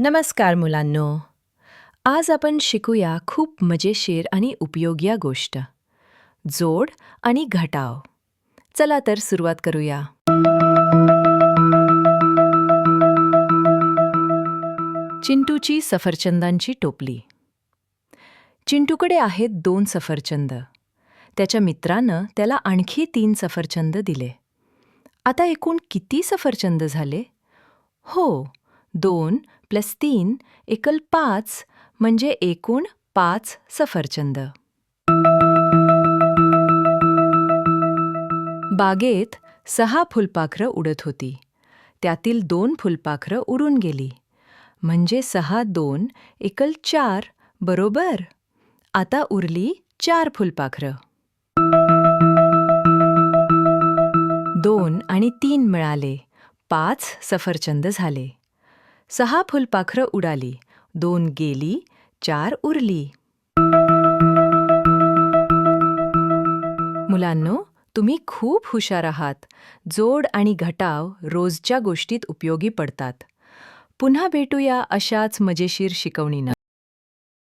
नमस्कार मुलांनो. आज आपण शिकूया खूप मजेशीर आणि उपयोगी गोष्ट. जोड आणि घटाव. चला तर सुरुवात करूया. चिंटूची सफरचंदांची टोपली. चिंटूकडे आहेत दोन सफरचंद. त्याच्या मित्रानं त्याला आणखी तीन सफरचंद दिले. आता एकूण किती सफरचंद झाले? हो दोन प्लस तीन एकल पाच म्हणजे एकूण पाच सफरचंद. बागेत सहा फुलपाखरं उडत होती. त्यातील दोन फुलपाखरं उडून गेली. म्हणजे सहा दोन एकल चार बरोबर? आता उरली चार फुलपाखरं. दोन आणि तीन मिळाले. पाच सफरचंद झाले. सहा फुलपाखरं उडाली. दोन गेली चार उरली. मुलांनो तुम्ही खूप हुशार आहात. जोड आणि घटाव रोजच्या गोष्टीत उपयोगी पडतात. पुन्हा भेटूया अशाच मजेशीर शिकवणीनं.